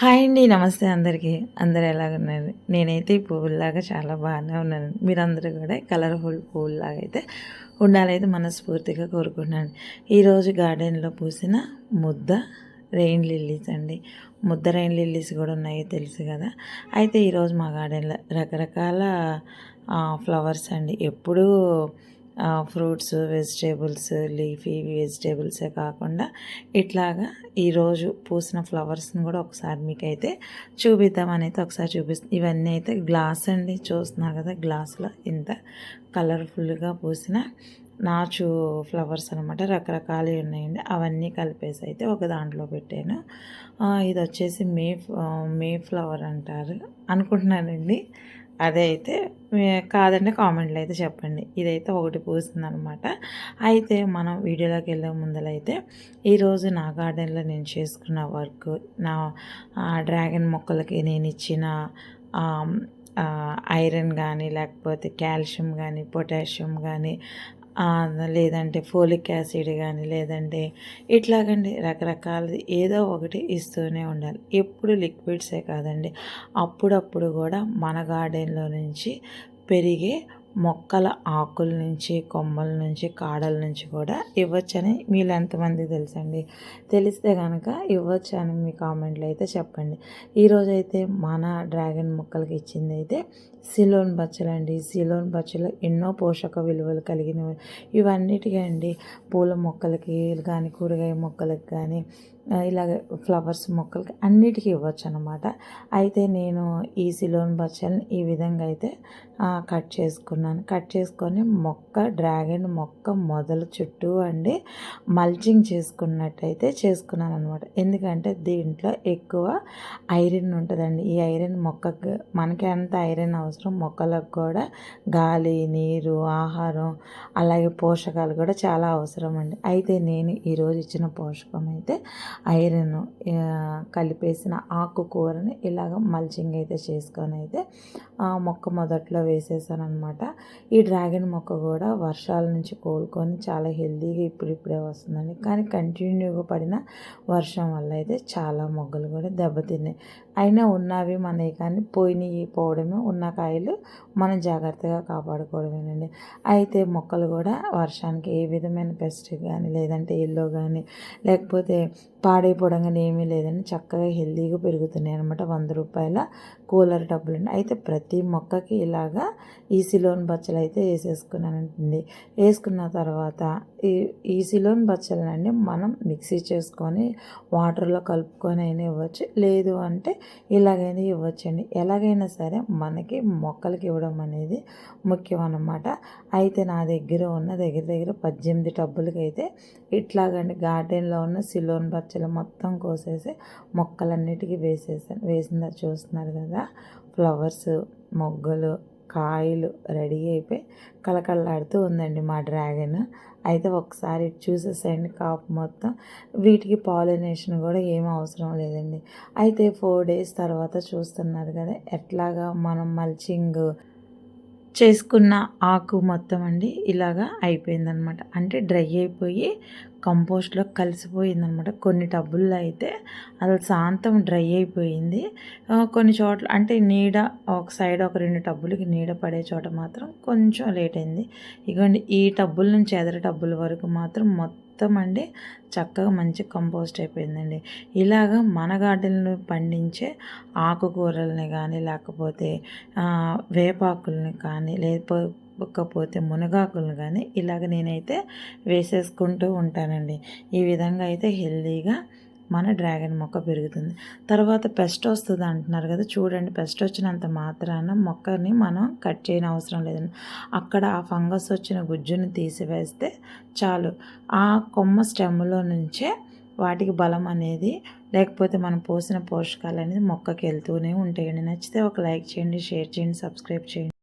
Hi అండి నమస్తే అందరికీ. అందరు ఎలాగున్నారు నేనైతే ఈ పువ్వులాగా చాలా బాగానే ఉన్నాను. మీరందరూ కూడా కలర్ఫుల్ పువ్వులాగా అయితే ఉండాలైతే మనస్ఫూర్తిగా కోరుకున్నాను ఈరోజు గార్డెన్లో పూసిన ముద్ద రెయిన్ లిల్లీస్ అండి. ముద్ద రెయిన్ లిల్లీస్ కూడా ఉన్నాయి తెలుసు కదా? అయితే ఈరోజు మా గార్డెన్లో రకరకాల ఫ్లవర్స్ అండి. ఎప్పుడూ ఫ్రూట్స్ వెజిటేబుల్స్ లీఫీ వెజిటేబుల్సే కాకుండా ఇట్లాగా ఈరోజు పూసిన ఫ్లవర్స్ని కూడా ఒకసారి మీకైతే చూపిద్దామని అయితే ఒకసారి చూపిస్తాం ఇవన్నీ అయితే గ్లాస్ అండి. చూస్తున్నారు కదా గ్లాస్లో ఇంత కలర్ఫుల్గా పూసిన నాచు ఫ్లవర్స్ అనమాట రకరకాలు ఉన్నాయండి. అవన్నీ కలిపేసి అయితే ఒక దాంట్లో పెట్టాను. ఇది వచ్చేసి మే మే ఫ్లవర్ అంటారు అనుకుంటున్నానండి. అదే అయితే కాదంటే కామెంట్లు అయితే చెప్పండి. ఇదైతే ఒకటి పూస్తుంది అనమాట అయితే మనం వీడియోలోకి వెళ్ళే ముందలైతే ఈరోజు నా గార్డెన్లో నేను చేసుకున్న వర్క్ నా డ్రాగన్ మొక్కలకి నేను ఇచ్చిన ఐరన్ కానీ లేకపోతే కాల్షియం కానీ పొటాషియం కానీ లేదంటే ఫోలిక్ యాసిడ్ కానీ లేదంటే ఇట్లాగండి రకరకాలది ఏదో ఒకటి ఇస్తూనే ఉండాలి. ఎప్పుడు లిక్విడ్సే కాదండి. అప్పుడప్పుడు కూడా మన గార్డెన్లో నుంచి పెరిగే మొక్కల ఆకుల నుంచి కొమ్మల నుంచి కాడల నుంచి కూడా ఇవ్వచ్చని మీరు ఎంతమంది తెలుసండి? తెలిస్తే కనుక ఇవ్వచ్చని మీ కామెంట్లో అయితే చెప్పండి. ఈరోజైతే మన డ్రాగన్ మొక్కలకి ఇచ్చింది అయితే సిలోన్ బచ్చలండి. సిలోన్ బచ్చలు ఎన్నో పోషక విలువలు కలిగినవి. ఇవన్నిటికీ అండి పూల మొక్కలకి కానీ కూరగాయ మొక్కలకి కానీ ఇలాగ ఫ్లవర్స్ మొక్కలకి అన్నిటికీ ఇవ్వచ్చు అనమాట అయితే నేను ఈ సిలోన్ బచ్చల్ని ఈ విధంగా అయితే కట్ చేసుకున్నాను. కట్ చేసుకొని మొక్క డ్రాగన్ మొక్క మొదలు చుట్టూ అండి మల్చింగ్ చేసుకున్నట్టయితే చేసుకున్నాను అనమాట ఎందుకంటే దీంట్లో ఎక్కువ ఐరన్ ఉంటుందండి. ఈ ఐరన్ మొక్కకు మనకి అంత ఐరన్ అవసరం మొక్కలకు కూడా గాలి నీరు ఆహారం అలాగే పోషకాలు కూడా చాలా అవసరం అండి. అయితే నేను ఈరోజు ఇచ్చిన పోషకం అయితే ఐరన్ కలిపేసిన ఆకుకూరని ఇలాగ మల్చింగ్ అయితే చేసుకొని అయితే మొక్క మొదట్లో వేసేసాను అనమాట ఈ డ్రాగన్ మొక్క కూడా వర్షాల నుంచి కోలుకొని చాలా హెల్తీగా ఇప్పుడిప్పుడే వస్తుందండి. కానీ కంటిన్యూగా పడిన వర్షం వల్ల అయితే చాలా మొగ్గలు కూడా దెబ్బతిన్నాయి. అయినా ఉన్నవి మనవి కానీ పోయినవి పోవడమే ఉన్న కాయలు మనం జాగ్రత్తగా కాపాడుకోవడమేనండి. అయితే మొక్కలు కూడా వర్షానికి ఏ విధమైన పెస్ట్ కానీ లేదంటే ఎల్లో కానీ లేకపోతే పాడైపోవడం కానీ ఏమీ లేదని చక్కగా హెల్తీగా పెరుగుతున్నాయి అనమాట వంద రూపాయల కూలర్ డబ్బులు అయితే ప్రతి మొక్కకి ఇలాగా ఈసీలోన్ బచ్చలు అయితే వేసేసుకున్నానంటుంది వేసుకున్న తర్వాత ఈ ఈసీలోన్ బచ్చలనండి మనం మిక్సీ చేసుకొని వాటర్లో కలుపుకొని అయినా ఇవ్వచ్చు. లేదు అంటే ఇలాగైనా ఇవ్వచ్చండి. ఎలాగైనా సరే మనకి మొక్కలకి ఇవ్వడం అనేది ముఖ్యం అన్నమాట. అయితే నా దగ్గర ఉన్న దగ్గర దగ్గర పద్దెనిమిది డబ్బులకైతే ఇట్లాగండి గార్డెన్లో ఉన్న సిలోన్ బచ్చలు మొత్తం కోసేసి మొక్కలన్నిటికీ వేసేసాను వేసిందా చూస్తున్నారు కదా? ఫ్లవర్స్ మొగ్గలు కాయలు రెడీ అయిపోయి కలకల్లాడుతూ ఉందండి మా డ్రాగన్. అయితే ఒకసారి చూసేసేయండి కాపు మొత్తం. వీటికి పాలినేషన్ కూడా ఏం అవసరం లేదండి. అయితే ఫోర్ డేస్ తర్వాత చూస్తున్నారు కదా ఎట్లాగా మనం మల్చింగ్ చేసుకున్న ఆకు మొత్తం అండి ఇలాగా అయిపోయిందనమాట. అంటే డ్రై అయిపోయి కంపోస్ట్లో కలిసిపోయిందనమాట కొన్ని టబ్బుల్లో అయితే అది శాంతం డ్రై అయిపోయింది. కొన్ని చోట్ల అంటే నీడ ఒక సైడ్ ఒక రెండు టబ్బులకి నీడ పడే చోట మాత్రం కొంచెం లేట్ అయింది. ఇగోండి ఈ టబ్బుల నుంచి ఎదర టబ్బుల వరకు మాత్రం మొత్తం మొత్తం అండి చక్కగా మంచి కంపోస్ట్ అయిపోయిందండి. ఇలాగ మన గార్డెన్లో పండించే ఆకుకూరల్ని కానీ లేకపోతే వేపాకుల్ని కానీ లేకపోతే ఒక్కపోతే మునగాకులను కానీ ఇలాగ నేనైతే వేసేసుకుంటూ ఉంటానండి. ఈ విధంగా అయితే హెల్దీగా మన డ్రాగన్ మొక్క పెరుగుతుంది. తర్వాత పెస్ట్ వస్తుంది అంటున్నారు కదా చూడండి పెస్ట్ వచ్చినంత మాత్రాన మొక్కని మనం కట్ చేయని అవసరం లేదండి. అక్కడ ఆ ఫంగస్ వచ్చిన గుజ్జుని తీసివేస్తే చాలు. ఆ కొమ్మ స్టెమ్లో నుంచే వాటికి బలం అనేది లేకపోతే మనం పోసిన పోషకాలు అనేది మొక్కకి వెళ్తూనే ఉంటాయండి. నచ్చితే ఒక లైక్ చేయండి షేర్ చేయండి సబ్స్క్రైబ్ చేయండి.